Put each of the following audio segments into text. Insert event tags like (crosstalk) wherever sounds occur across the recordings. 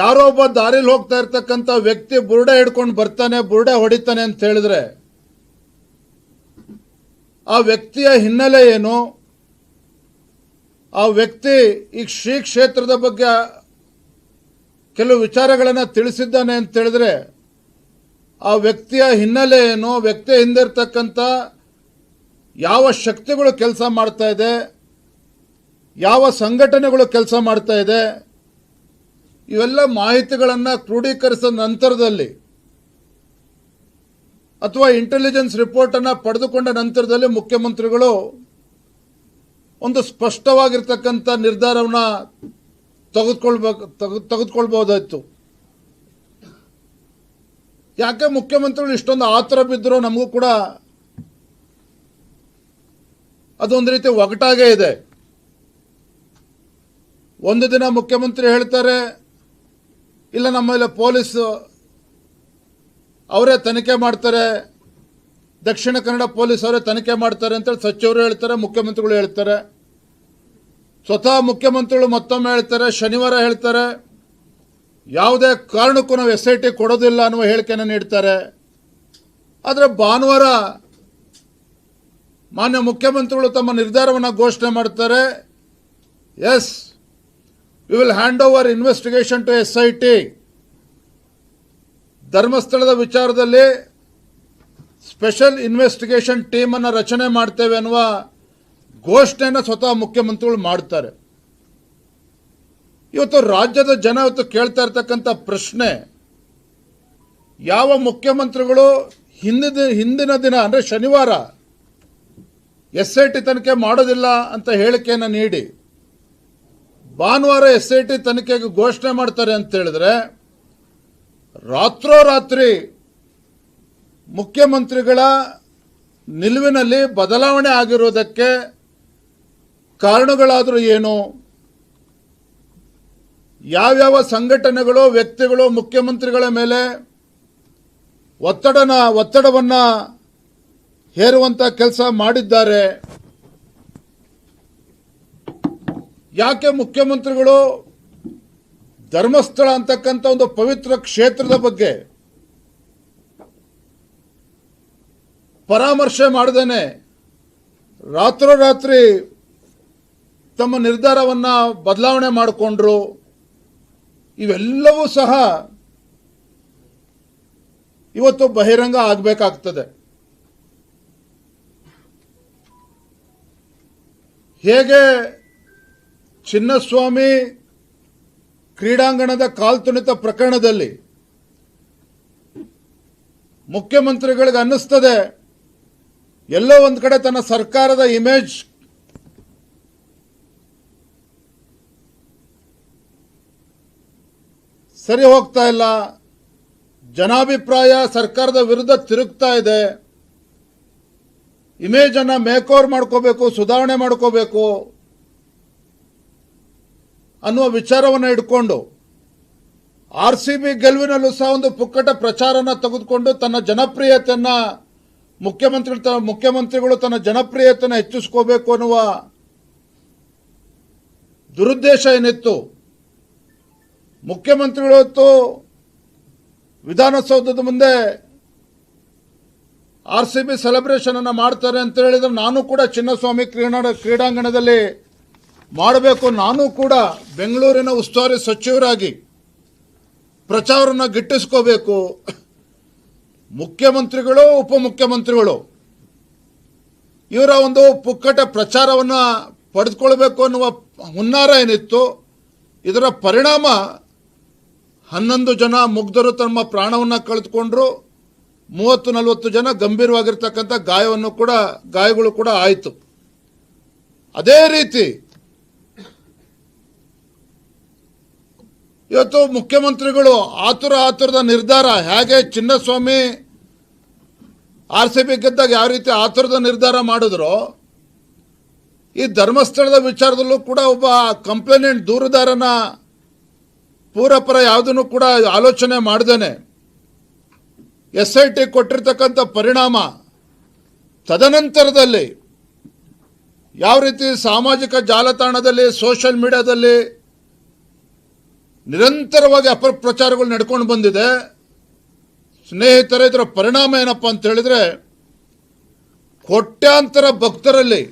ಯಾರೋ ಒಬ್ಬ ದಾರಿಲಿ ಹೋಗ್ತಾ ಇರ್ತಕ್ಕಂಥ ವ್ಯಕ್ತಿ ಬುರುಡೆ ಹಿಡ್ಕೊಂಡು ಬರ್ತಾನೆ, ಬುರುಡೆ ಹೊಡಿತಾನೆ ಅಂತ ಹೇಳಿದ್ರೆ, ಆ ವ್ಯಕ್ತಿಯ ಹಿನ್ನೆಲೆ ಏನು? ಆ ವ್ಯಕ್ತಿ ಈ ಶ್ರೀ ಕ್ಷೇತ್ರದ ಬಗ್ಗೆ ಕೆಲವು ವಿಚಾರಗಳನ್ನು ತಿಳಿಸಿದ್ದಾನೆ ಅಂತ ಹೇಳಿದ್ರೆ, ಆ ವ್ಯಕ್ತಿಯ ಹಿನ್ನೆಲೆ ಏನು? ವ್ಯಕ್ತಿಯ ಹಿಂದಿರ್ತಕ್ಕಂಥ ಯಾವ ಶಕ್ತಿಗಳು ಕೆಲಸ ಮಾಡ್ತಾ ಇದೆ? ಯಾವ ಸಂಘಟನೆಗಳು ಕೆಲಸ ಮಾಡ್ತಾ ಇದೆ? ಇವೆಲ್ಲ ಮಾಹಿತಿಗಳನ್ನು ಕ್ರೋಢೀಕರಿಸಿದ ನಂತರದಲ್ಲಿ ಅಥವಾ ಇಂಟೆಲಿಜೆನ್ಸ್ ರಿಪೋರ್ಟನ್ನು ಪಡೆದುಕೊಂಡ ನಂತರದಲ್ಲಿ ಮುಖ್ಯಮಂತ್ರಿಗಳು ಒಂದು ಸ್ಪಷ್ಟವಾಗಿರ್ತಕ್ಕಂಥ ನಿರ್ಧಾರವನ್ನು ತೆಗೆದುಕೊಳ್ಬೇಕು ತೆಗೆ ತೆಗೆದುಕೊಳ್ಬೋದಾಯ್ತು ಯಾಕೆ ಮುಖ್ಯಮಂತ್ರಿಗಳು ಇಷ್ಟೊಂದು ಆತರ ಬಿದ್ದರೂ ನಮಗೂ ಕೂಡ ಅದೊಂದು ರೀತಿ ಒಗಟಾಗೇ ಇದೆ. ಒಂದು ದಿನ ಮುಖ್ಯಮಂತ್ರಿ ಹೇಳ್ತಾರೆ ಇಲ್ಲ ನಮ್ಮಲ್ಲಿ ಪೊಲೀಸು ಅವರೇ ತನಿಖೆ ಮಾಡ್ತಾರೆ. ದಕ್ಷಿಣ ಕನ್ನಡ ಪೊಲೀಸ್ ಅವರೇ ತನಿಖೆ ಮಾಡ್ತಾರೆ ಅಂತೇಳಿ ಸಚಿವರು ಹೇಳ್ತಾರೆ, ಮುಖ್ಯಮಂತ್ರಿಗಳು ಹೇಳ್ತಾರೆ. ಸ್ವತಃ ಮುಖ್ಯಮಂತ್ರಿಗಳು ಮತ್ತೊಮ್ಮೆ ಹೇಳ್ತಾರೆ, ಶನಿವಾರ ಹೇಳ್ತಾರೆ. ಯಾವುದೇ ಕಾರಣಕ್ಕೂ ನಾವು ಎಸ್ ಐ ಟಿ ಕೊಡೋದಿಲ್ಲ ಅನ್ನುವ ಹೇಳಿಕೆಯನ್ನು ನೀಡ್ತಾರೆ. ಆದರೆ ಭಾನುವಾರ ಮಾನ್ಯ ಮುಖ್ಯಮಂತ್ರಿಗಳು ತಮ್ಮ ನಿರ್ಧಾರವನ್ನು ಘೋಷಣೆ ಮಾಡ್ತಾರೆ. As we will hand over investigation to S I T ಧರ್ಮಸ್ಥಳದ ವಿಚಾರದಲ್ಲಿ ಸ್ಪೆಷಲ್ ಇನ್ವೆಸ್ಟಿಗೇಷನ್ ಟೀಮನ್ನು ರಚನೆ ಮಾಡ್ತೇವೆ ಅನ್ನುವ ಘೋಷಣೆಯನ್ನು ಸ್ವತಃ ಮುಖ್ಯಮಂತ್ರಿಗಳು ಮಾಡ್ತಾರೆ. ಇವತ್ತು ರಾಜ್ಯದ ಜನ ಇವತ್ತು ಕೇಳ್ತಾ ಇರ್ತಕ್ಕಂಥ ಪ್ರಶ್ನೆ, ಯಾವ ಮುಖ್ಯಮಂತ್ರಿಗಳು ಹಿಂದಿನ ಹಿಂದಿನ ದಿನ, ಅಂದರೆ ಶನಿವಾರ ಎಸ್ ಐ ಟಿ ತನಿಖೆ ಮಾಡೋದಿಲ್ಲ ಅಂತ ಹೇಳಿಕೆಯನ್ನು ನೀಡಿ ಭಾನುವಾರ ಎಸ್ ಐ ಟಿ ತನಿಖೆಗೆ ಘೋಷಣೆ ಮಾಡ್ತಾರೆ ಅಂತ ಹೇಳಿದ್ರೆ, ರಾತ್ರೋರಾತ್ರಿ ಮುಖ್ಯಮಂತ್ರಿಗಳ ನಿಲುವಿನಲ್ಲಿ ಬದಲಾವಣೆ ಆಗಿರೋದಕ್ಕೆ ಕಾರಣಗಳಾದರೂ ಏನು? ಯಾವ್ಯಾವ ಸಂಘಟನೆಗಳು, ವ್ಯಕ್ತಿಗಳು ಮುಖ್ಯಮಂತ್ರಿಗಳ ಮೇಲೆ ಒತ್ತಡನ, ಒತ್ತಡವನ್ನು ಹೇರುವಂಥ ಕೆಲಸ ಮಾಡಿದ್ದಾರೆ? ಯಾಕೆ ಮುಖ್ಯಮಂತ್ರಿಗಳು ಧರ್ಮಸ್ಥಳ ಅಂತಕ್ಕಂಥ ಒಂದು ಪವಿತ್ರ ಕ್ಷೇತ್ರದ ಬಗ್ಗೆ ಪರಾಮರ್ಶೆ ಮಾಡದೇನೆ ರಾತ್ರೋರಾತ್ರಿ ತಮ್ಮ ನಿರ್ಧಾರವನ್ನು ಬದಲಾವಣೆ ಮಾಡಿಕೊಂಡ್ರು, ಇವೆಲ್ಲವೂ ಸಹ ಇವತ್ತು ಬಹಿರಂಗ ಆಗಬೇಕಾಗ್ತದೆ. ಹೇಗೆ ಚಿನ್ನಸ್ವಾಮಿ ಕ್ರೀಡಾಂಗಣದ ಕಾಲ್ತುಣಿತ ಪ್ರಕರಣದಲ್ಲಿ ಮುಖ್ಯಮಂತ್ರಿಗಳಿಗೆ ಅನ್ನಿಸ್ತದೆ, ಎಲ್ಲೋ ಒಂದು ಕಡೆ ತನ್ನ ಸರ್ಕಾರದ ಇಮೇಜ್ ಸರಿ ಹೋಗ್ತಾ ಇಲ್ಲ, ಜನಾಭಿಪ್ರಾಯ ಸರ್ಕಾರದ ವಿರುದ್ಧ ತಿರುಗ್ತಾ ಇದೆ, ಇಮೇಜನ್ನು ಮೇಕೋರ್ ಮಾಡ್ಕೋಬೇಕು, ಸುಧಾರಣೆ ಮಾಡ್ಕೋಬೇಕು ಅನ್ನುವ ವಿಚಾರವನ್ನು ಇಟ್ಕೊಂಡು ಆರ್ ಸಿ ಬಿ ಗೆಲುವಿನಲ್ಲೂ ಸಹ ಒಂದು ಪುಕ್ಕಟ ಪ್ರಚಾರನ ತೆಗೆದುಕೊಂಡು ತನ್ನ ಜನಪ್ರಿಯತೆಯನ್ನು ಮುಖ್ಯಮಂತ್ರಿ ಮುಖ್ಯಮಂತ್ರಿಗಳು ತನ್ನ ಜನಪ್ರಿಯತೆಯನ್ನು ಹೆಚ್ಚಿಸ್ಕೋಬೇಕು ಅನ್ನುವ ದುರುದ್ದೇಶ ಏನಿತ್ತು? ಮುಖ್ಯಮಂತ್ರಿಗಳು ವಿಧಾನಸೌಧದ ಮುಂದೆ ಆರ್ ಸಿ ಬಿ ಸೆಲೆಬ್ರೇಷನ್ ಅನ್ನು ಮಾಡ್ತಾರೆ ಅಂತ ಹೇಳಿದ್ರೆ ನಾನು ಕೂಡ ಚಿನ್ನಸ್ವಾಮಿ ಕ್ರೀಡಾ ಕ್ರೀಡಾಂಗಣದಲ್ಲಿ ಮಾಡಬೇಕು. ನಾನು ಕೂಡ ಬೆಂಗಳೂರಿನ ಉಸ್ತುವಾರಿ ಸಚಿವರಾಗಿ ಪ್ರಚಾರನ ಗಿಟ್ಟಿಸ್ಕೋಬೇಕು. ಮುಖ್ಯಮಂತ್ರಿಗಳು, ಉಪಮುಖ್ಯಮಂತ್ರಿಗಳು, ಇವರ ಒಂದು ಪುಕ್ಕಟ ಪ್ರಚಾರವನ್ನು ಪಡೆದುಕೊಳ್ಬೇಕು ಅನ್ನುವ ಹುನ್ನಾರ ಏನಿತ್ತು, ಇದರ ಪರಿಣಾಮ ಹನ್ನೊಂದು ಜನ ಮುಗ್ಧರು ತಮ್ಮ ಪ್ರಾಣವನ್ನು ಕಳೆದುಕೊಂಡ್ರು. ಮೂವತ್ತು, ನಲವತ್ತು ಜನ ಗಂಭೀರವಾಗಿರ್ತಕ್ಕಂಥ ಗಾಯವನ್ನು ಕೂಡ, ಗಾಯಗಳು ಕೂಡ ಆಯಿತು. ಅದೇ ರೀತಿ ಇವತ್ತು ಮುಖ್ಯಮಂತ್ರಿಗಳು ಆತುರ ಆತುರದ ನಿರ್ಧಾರ ಹೇಗೆ ಚಿನ್ನಸ್ವಾಮಿ ಆರ್ ಸಿ ಬಿ ಗೆದ್ದಾಗ ಯಾವ ರೀತಿ ಆತುರದ ನಿರ್ಧಾರ ಮಾಡಿದ್ರು, ಈ ಧರ್ಮಸ್ಥಳದ ವಿಚಾರದಲ್ಲೂ ಕೂಡ ಒಬ್ಬ ಕಂಪ್ಲೇನೆಂಟ್ ದೂರುದಾರನ ಪೂರಪರ ಯಾವುದನ್ನು ಕೂಡ ಆಲೋಚನೆ ಮಾಡ್ದೇನೆ ಎಸ್ ಐ ಟಿ ಕೊಟ್ಟಿರ್ತಕ್ಕಂಥ ಪರಿಣಾಮ ತದನಂತರದಲ್ಲಿ ಯಾವ ರೀತಿ ಸಾಮಾಜಿಕ ಜಾಲತಾಣದಲ್ಲಿ, ಸೋಷಿಯಲ್ ಮೀಡಿಯಾದಲ್ಲಿ ನಿರಂತರವಾಗಿ ಅಪಪ್ರಚಾರಗಳು ನಡ್ಕೊಂಡು ಬಂದಿದೆ. ಸ್ನೇಹಿತರೆ, ಇದರ ಪರಿಣಾಮ ಏನಪ್ಪ ಅಂತ ಹೇಳಿದ್ರೆ, ಕೋಟ್ಯಾಂತರ ಭಕ್ತರಲ್ಲಿ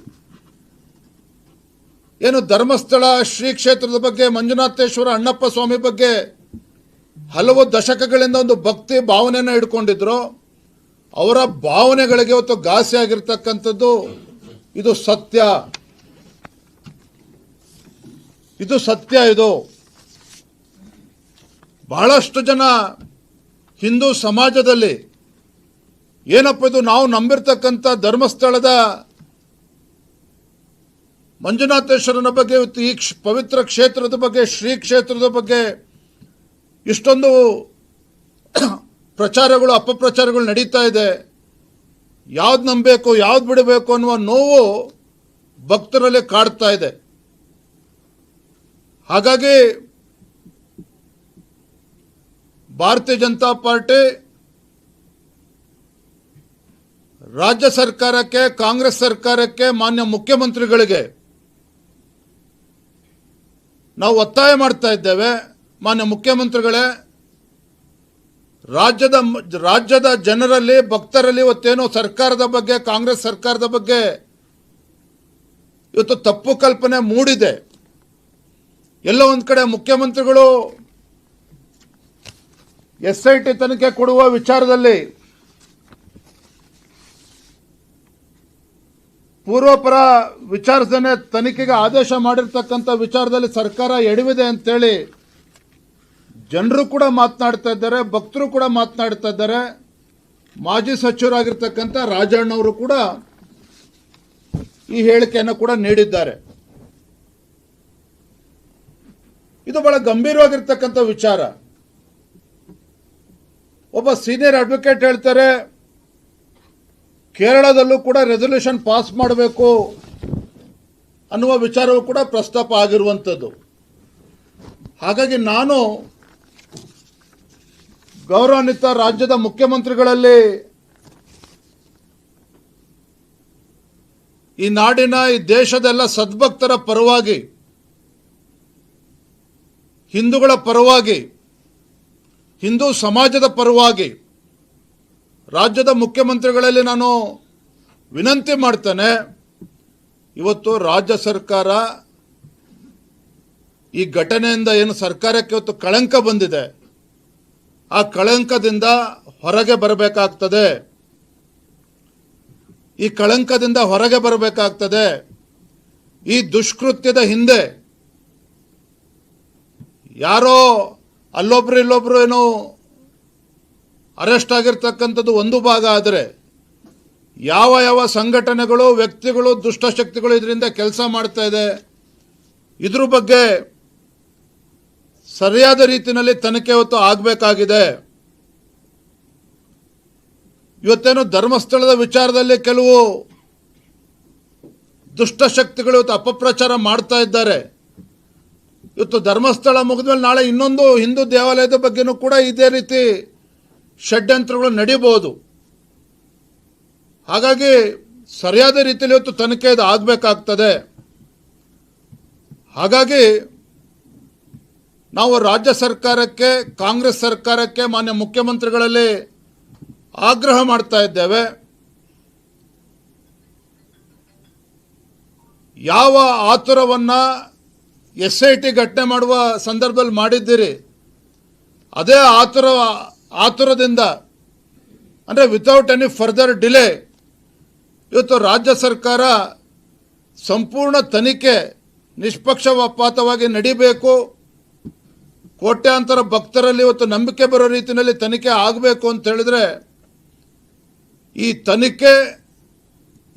ಏನು ಧರ್ಮಸ್ಥಳ, ಶ್ರೀ ಕ್ಷೇತ್ರದ ಬಗ್ಗೆ, ಮಂಜುನಾಥೇಶ್ವರ, ಅಣ್ಣಪ್ಪ ಸ್ವಾಮಿ ಬಗ್ಗೆ ಹಲವು ದಶಕಗಳಿಂದ ಒಂದು ಭಕ್ತಿ ಭಾವನೆಯನ್ನು ಇಟ್ಕೊಂಡಿದ್ರು ಅವರ ಭಾವನೆಗಳಿಗೆ ಇವತ್ತು ಘಾಸಿ ಆಗಿರ್ತಕ್ಕಂಥದ್ದು ಇದು ಸತ್ಯ. ಇದು ಸತ್ಯ ಇದು. ಬಹಳಷ್ಟು ಜನ ಹಿಂದೂ ಸಮಾಜದಲ್ಲಿ ಏನಪ್ಪ ಇದು ನಾವು ನಂಬಿರ್ತಕ್ಕಂಥ ಧರ್ಮಸ್ಥಳದ ಮಂಜುನಾಥೇಶ್ವರನ ಬಗ್ಗೆ ಈ ಪವಿತ್ರ ಕ್ಷೇತ್ರದ ಬಗ್ಗೆ, ಶ್ರೀ ಕ್ಷೇತ್ರದ ಬಗ್ಗೆ ಇಷ್ಟೊಂದು (clears throat) ಪ್ರಚಾರಗಳು, ಅಪಪ್ರಚಾರಗಳು ನಡೀತಾ ಇದೆ. ಯಾವ್ದು ನಂಬಬೇಕು, ಯಾವ್ದು ಬಿಡಬೇಕು ಅನ್ನುವ ನೋವು ಭಕ್ತರಲ್ಲಿ ಕಾಡ್ತಾ ಇದೆ. ಹಾಗಾಗಿ ಭಾರತೀಯ ಜನತಾ ಪಾರ್ಟಿ ರಾಜ್ಯ ಸರ್ಕಾರಕ್ಕೆ, ಕಾಂಗ್ರೆಸ್ ಸರ್ಕಾರಕ್ಕೆ, ಮಾನ್ಯ ಮುಖ್ಯಮಂತ್ರಿಗಳಿಗೆ ನಾವು ಒತ್ತಾಯ ಮಾಡ್ತಾ ಇದ್ದೇವೆ. ಮಾನ್ಯ ಮುಖ್ಯಮಂತ್ರಿಗಳೇ, ರಾಜ್ಯದ ರಾಜ್ಯದ ಜನರಲ್ಲಿ, ಭಕ್ತರಲ್ಲಿ ಇವತ್ತೇನೋ ಸರ್ಕಾರದ ಬಗ್ಗೆ, ಕಾಂಗ್ರೆಸ್ ಸರ್ಕಾರದ ಬಗ್ಗೆ ಇವತ್ತು ತಪ್ಪು ಕಲ್ಪನೆ ಮೂಡಿದೆ. ಎಲ್ಲೋ ಒಂದು ಕಡೆ ಮುಖ್ಯಮಂತ್ರಿಗಳು ಎಸ್ ಐ ಟಿ ತನಿಖೆ ಕೊಡುವ ವಿಚಾರದಲ್ಲಿ ಪೂರ್ವಪರ ವಿಚಾರಿಸದೇ ತನಿಖೆಗೆ ಆದೇಶ ಮಾಡಿರ್ತಕ್ಕಂಥ ವಿಚಾರದಲ್ಲಿ ಸರ್ಕಾರ ಎಡವಿದೆ ಅಂತೇಳಿ ಜನರು ಕೂಡ ಮಾತನಾಡ್ತಾ ಇದ್ದಾರೆ, ಭಕ್ತರು ಕೂಡ ಮಾತನಾಡ್ತಾ ಇದ್ದಾರೆ. ಮಾಜಿ ಸಚಿವರಾಗಿರ್ತಕ್ಕಂಥ ರಾಜಣ್ಣವರು ಕೂಡ ಈ ಹೇಳಿಕೆಯನ್ನು ಕೂಡ ನೀಡಿದ್ದಾರೆ. ಇದು ಬಹಳ ಗಂಭೀರವಾಗಿರ್ತಕ್ಕಂಥ ವಿಚಾರ. ಒಬ್ಬ ಸೀನಿಯರ್ ಅಡ್ವೊಕೇಟ್ ಹೇಳ್ತಾರೆ, ಕೇರಳದಲ್ಲೂ ಕೂಡ ರೆಸೊಲ್ಯೂಷನ್ ಪಾಸ್ ಮಾಡಬೇಕು ಅನ್ನುವ ವಿಚಾರವೂ ಕೂಡ ಪ್ರಸ್ತಾಪ ಆಗಿರುವಂಥದ್ದು. ಹಾಗಾಗಿ ನಾನು ಗೌರವಾನ್ವಿತ ರಾಜ್ಯದ ಮುಖ್ಯಮಂತ್ರಿಗಳಲ್ಲಿ ಈ ನಾಡಿನ, ಈ ದೇಶದೆಲ್ಲ ಸದ್ಭಕ್ತರ ಪರವಾಗಿ, ಹಿಂದೂಗಳ ಪರವಾಗಿ ಹಿಂದೂ ಸಮಾಜದ ಪರವಾಗಿ ರಾಜ್ಯದ ಮುಖ್ಯಮಂತ್ರಿಗಳಲ್ಲಿ ನಾನು ವಿನಂತಿ ಮಾಡ್ತೇನೆ, ಇವತ್ತು ರಾಜ್ಯ ಸರ್ಕಾರ ಈ ಘಟನೆಯಿಂದ ಏನು ಸರ್ಕಾರಕ್ಕೆ ಇವತ್ತು ಕಳಂಕ ಬಂದಿದೆ, ಆ ಕಳಂಕದಿಂದ ಹೊರಗೆ ಬರಬೇಕಾಗ್ತದೆ. ಈ ಕಳಂಕದಿಂದ ಹೊರಗೆ ಬರಬೇಕಾಗ್ತದೆ. ಈ ದುಷ್ಕೃತ್ಯದ ಹಿಂದೆ ಯಾರೋ ಅಲ್ಲೊಬ್ರು ಇಲ್ಲೊಬ್ಬರು ಏನೋ ಅರೆಸ್ಟ್ ಆಗಿರ್ತಕ್ಕಂಥದ್ದು ಒಂದು ಭಾಗ ಆದರೆ ಯಾವ ಯಾವ ಸಂಘಟನೆಗಳು, ವ್ಯಕ್ತಿಗಳು ದುಷ್ಟಶಕ್ತಿಗಳು ಇದರಿಂದ ಕೆಲಸ ಮಾಡ್ತಾ ಇದೆ, ಇದ್ರ ಬಗ್ಗೆ ಸರಿಯಾದ ರೀತಿಯಲ್ಲಿ ತನಿಖೆ ಹೊತ್ತು ಆಗಬೇಕಾಗಿದೆ. ಇವತ್ತೇನು ಧರ್ಮಸ್ಥಳದ ವಿಚಾರದಲ್ಲಿ ಕೆಲವು ದುಷ್ಟಶಕ್ತಿಗಳು ಇವತ್ತು ಅಪಪ್ರಚಾರ ಮಾಡ್ತಾ ಇದ್ದಾರೆ. ಇವತ್ತು ಧರ್ಮಸ್ಥಳ ಮುಗಿದ್ಮೇಲೆ ನಾಳೆ ಇನ್ನೊಂದು ಹಿಂದೂ ದೇವಾಲಯದ ಬಗ್ಗೆನೂ ಕೂಡ ಇದೇ ರೀತಿ ಷಡ್ಯಂತ್ರಗಳು ನಡೀಬಹುದು. ಹಾಗಾಗಿ ಸರಿಯಾದ ರೀತಿಯಲ್ಲಿ ಇವತ್ತು ತನಿಖೆ ಇದು ಆಗಬೇಕಾಗ್ತದೆ. ಹಾಗಾಗಿ ನಾವು ರಾಜ್ಯ ಸರ್ಕಾರಕ್ಕೆ, ಕಾಂಗ್ರೆಸ್ ಸರ್ಕಾರಕ್ಕೆ, ಮಾನ್ಯ ಮುಖ್ಯಮಂತ್ರಿಗಳಲ್ಲಿ ಆಗ್ರಹ ಮಾಡ್ತಾ ಇದ್ದೇವೆ. ಯಾವ ಆತುರವನ್ನು ಎಸ್ ಐ ಟಿ ಘಟನೆ ಮಾಡುವ ಸಂದರ್ಭದಲ್ಲಿ ಮಾಡಿದ್ದೀರಿ. ಅದೇ ಆತುರ, ಆತುರದಿಂದ, ಅಂದರೆ ವಿತೌಟ್ ಎನಿ ಫರ್ದರ್ ಡಿಲೇ ಇವತ್ತು ರಾಜ್ಯ ಸರ್ಕಾರ ಸಂಪೂರ್ಣ ತನಿಖೆ ನಿಷ್ಪಕ್ಷಪಾತವಾಗಿ ನಡಿಬೇಕು. ಕೋಟ್ಯಾಂತರ ಭಕ್ತರಲ್ಲಿ ಇವತ್ತು ನಂಬಿಕೆ ಬರೋ ರೀತಿಯಲ್ಲಿ ತನಿಖೆ ಆಗಬೇಕು ಅಂತ ಹೇಳಿದ್ರೆ, ಈ ತನಿಖೆ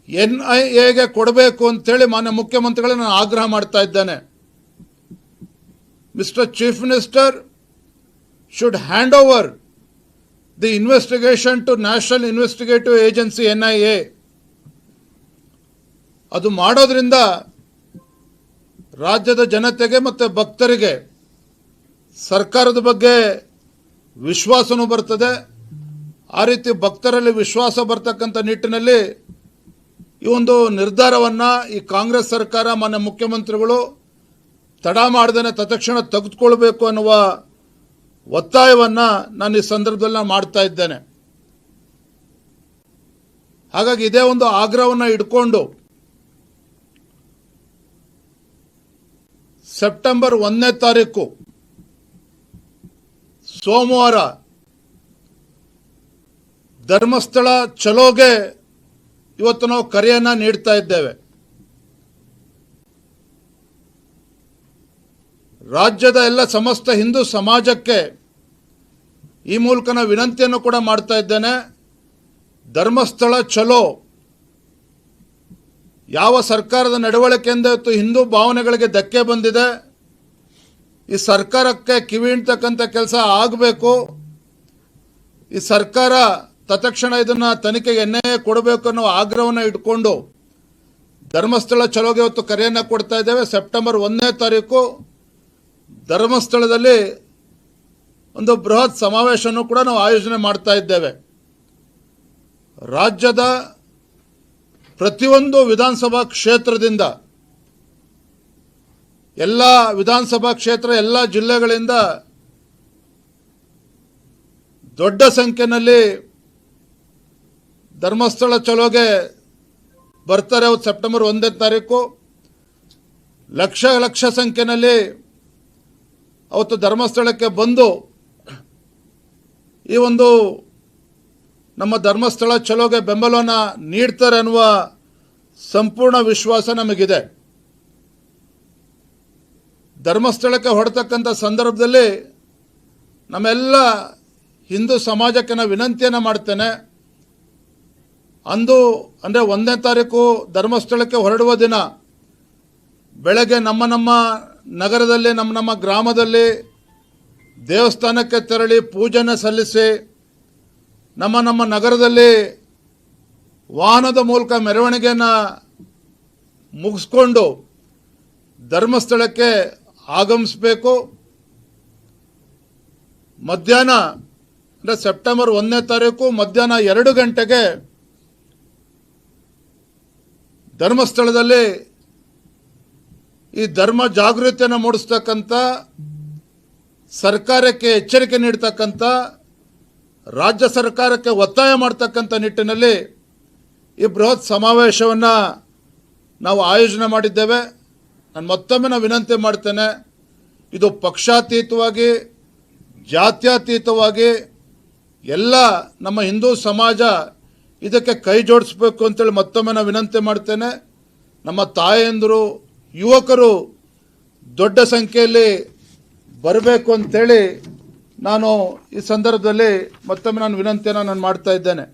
ಎನ್ ಐ ಎಗೆ ಕೊಡಬೇಕು ಅಂತೇಳಿ ಮಾನ್ಯ ಮುಖ್ಯಮಂತ್ರಿಗಳೇ ನಾನು ಆಗ್ರಹ ಮಾಡ್ತಾ ಇದ್ದೇನೆ. Mister Chief Minister should hand over the investigation to National Investigative Agency NIA. ಅದು ಮಾಡೋದ್ರಿಂದ ರಾಜ್ಯದ ಜನತೆಗೆ ಮತ್ತು ಭಕ್ತರಿಗೆ ಸರ್ಕಾರದ ಬಗ್ಗೆ ವಿಶ್ವಾಸನೂ ಬರ್ತದೆ ಆ ರೀತಿ ಭಕ್ತರಲ್ಲಿ ವಿಶ್ವಾಸ ಬರ್ತಕ್ಕಂಥ ನಿಟ್ಟಿನಲ್ಲಿ ಈ ಒಂದು ನಿರ್ಧಾರವನ್ನು ಈ ಕಾಂಗ್ರೆಸ್ ಸರ್ಕಾರ, ಮಾನ್ಯ ಮುಖ್ಯಮಂತ್ರಿಗಳು ತಡ ಮಾಡ್ದೇನೆ ತತ್ಕ್ಷಣ ತೆಗೆದುಕೊಳ್ಬೇಕು ಅನ್ನುವ ಒತ್ತಾಯವನ್ನು ನಾನು ಈ ಸಂದರ್ಭದಲ್ಲಿ ನಾನು ಮಾಡ್ತಾ ಇದ್ದೇನೆ. ಹಾಗಾಗಿ ಇದೇ ಒಂದು ಆಗ್ರಹವನ್ನು ಇಟ್ಕೊಂಡು ಸೆಪ್ಟೆಂಬರ್ ಒಂದನೇ ತಾರೀಕು ಸೋಮವಾರ ಧರ್ಮಸ್ಥಳ ಚಲೋಗೆ ಇವತ್ತು ನಾವು ಕರೆಯನ್ನು ನೀಡ್ತಾ ಇದ್ದೇವೆ. ರಾಜ್ಯದ ಎಲ್ಲ ಸಮಸ್ತ ಹಿಂದೂ ಸಮಾಜಕ್ಕೆ ಈ ಮೂಲಕ ನಾನು ವಿನಂತಿಯನ್ನು ಕೂಡ ಮಾಡ್ತಾ ಇದ್ದೇನೆ. ಧರ್ಮಸ್ಥಳ ಚಲೋ ಯಾವ ಸರ್ಕಾರದ ನಡವಳಿಕೆಯಿಂದ ಇವತ್ತು ಹಿಂದೂ ಭಾವನೆಗಳಿಗೆ ಧಕ್ಕೆ ಬಂದಿದೆ. ಈ ಸರ್ಕಾರಕ್ಕೆ ಕಿವಿ ಕೆಲಸ ಆಗಬೇಕು. ಈ ಸರ್ಕಾರ ತತ್ಕ್ಷಣ ಇದನ್ನು ತನಿಖೆಗೆ ಕೊಡಬೇಕು ಅನ್ನೋ ಆಗ್ರಹವನ್ನು ಇಟ್ಕೊಂಡು ಧರ್ಮಸ್ಥಳ ಚಲೋಗೆ ಇವತ್ತು ಕರೆಯನ್ನು ಕೊಡ್ತಾ ಇದ್ದೇವೆ. ಸೆಪ್ಟೆಂಬರ್ ಒಂದನೇ ತಾರೀಕು ಧರ್ಮಸ್ಥಳದಲ್ಲಿ ಒಂದು ಬೃಹತ್ ಸಮಾವೇಶವನ್ನು ಕೂಡ ನಾವು ಆಯೋಜನೆ ಮಾಡ್ತಾ ಇದ್ದೇವೆ. ರಾಜ್ಯದ ಪ್ರತಿಯೊಂದು ವಿಧಾನಸಭಾ ಕ್ಷೇತ್ರದಿಂದ, ಎಲ್ಲ ವಿಧಾನಸಭಾ ಕ್ಷೇತ್ರ, ಎಲ್ಲ ಜಿಲ್ಲೆಗಳಿಂದ ದೊಡ್ಡ ಸಂಖ್ಯೆಯಲ್ಲಿ ಧರ್ಮಸ್ಥಳ ಚಲೋಗೆ ಬರ್ತಾರೆ. ಸೆಪ್ಟೆಂಬರ್ ಒಂದನೇ ತಾರೀಕು. ಲಕ್ಷ ಲಕ್ಷ ಸಂಖ್ಯೆಯಲ್ಲಿ ಅವತ್ತು ಧರ್ಮಸ್ಥಳಕ್ಕೆ ಬಂದು ಈ ಒಂದು ನಮ್ಮ ಧರ್ಮಸ್ಥಳ ಚಲೋಗೆ ಬೆಂಬಲವನ್ನು ನೀಡ್ತಾರೆ ಅನ್ನುವ ಸಂಪೂರ್ಣ ವಿಶ್ವಾಸ ನಮಗಿದೆ. ಧರ್ಮಸ್ಥಳಕ್ಕೆ ಹೊರತಕ್ಕಂಥ ಸಂದರ್ಭದಲ್ಲಿ ನಮ್ಮೆಲ್ಲ ಹಿಂದೂ ಸಮಾಜಕ್ಕೆ ನಾನು ವಿನಂತಿಯನ್ನು ಮಾಡ್ತೇನೆ. ಅಂದು ಅಂದರೆ ಒಂದನೇ ತಾರೀಕು ಧರ್ಮಸ್ಥಳಕ್ಕೆ ಹೊರಡುವ ದಿನ, ಬೆಳಗ್ಗೆ ನಮ್ಮ ನಮ್ಮ ನಗರದಲ್ಲಿ ನಮ್ಮ ನಮ್ಮ ಗ್ರಾಮದಲ್ಲಿ ದೇವಸ್ಥಾನಕ್ಕೆ ತೆರಳಿ ಪೂಜೆನ ಸಲ್ಲಿಸಿ ನಮ್ಮ ನಮ್ಮ ನಗರದಲ್ಲಿ ವಾಹನದ ಮೂಲಕ ಮೆರವಣಿಗೆಯನ್ನು ಮುಗಿಸ್ಕೊಂಡು ಧರ್ಮಸ್ಥಳಕ್ಕೆ ಆಗಮಿಸಬೇಕು. ಮಧ್ಯಾಹ್ನ ಅಂದರೆ ಸೆಪ್ಟೆಂಬರ್ ಒಂದನೇ ತಾರೀಕು ಮಧ್ಯಾಹ್ನ ಎರಡು ಗಂಟೆಗೆ ಧರ್ಮಸ್ಥಳದಲ್ಲಿ ಈ ಧರ್ಮ ಜಾಗೃತಿಯನ್ನು ಮೂಡಿಸ್ತಕ್ಕಂಥ, ಸರ್ಕಾರಕ್ಕೆ ಎಚ್ಚರಿಕೆ ನೀಡ್ತಕ್ಕಂಥ, ರಾಜ್ಯ ಸರ್ಕಾರಕ್ಕೆ ಒತ್ತಾಯ ಮಾಡ್ತಕ್ಕಂಥ ನಿಟ್ಟಿನಲ್ಲಿ ಈ ಬೃಹತ್ ಸಮಾವೇಶವನ್ನು ನಾವು ಆಯೋಜನೆ ಮಾಡಿದ್ದೇವೆ. ನಾನು ಮತ್ತೊಮ್ಮೆ ನಾನು ವಿನಂತಿ ಮಾಡ್ತೇನೆ, ಇದು ಪಕ್ಷಾತೀತವಾಗಿ, ಜಾತ್ಯತೀತವಾಗಿ ಎಲ್ಲ ನಮ್ಮ ಹಿಂದೂ ಸಮಾಜ ಇದಕ್ಕೆ ಕೈ ಜೋಡಿಸ್ಬೇಕು ಅಂತೇಳಿ ಮತ್ತೊಮ್ಮೆ ನಾನು ವಿನಂತಿ ಮಾಡ್ತೇನೆ. ನಮ್ಮ ತಾಯಂದಿರು ಯುವಕರು ದೊಡ್ಡ ಸಂಖ್ಯೆಯಲ್ಲಿ ಬರಬೇಕು ಅಂತೇಳಿ ನಾನು ಈ ಸಂದರ್ಭದಲ್ಲಿ ಮತ್ತೊಮ್ಮೆ ನಾನು ವಿನಂತಿಯನ್ನು ನಾನು ಮಾಡ್ತಾ ಇದ್ದೇನೆ.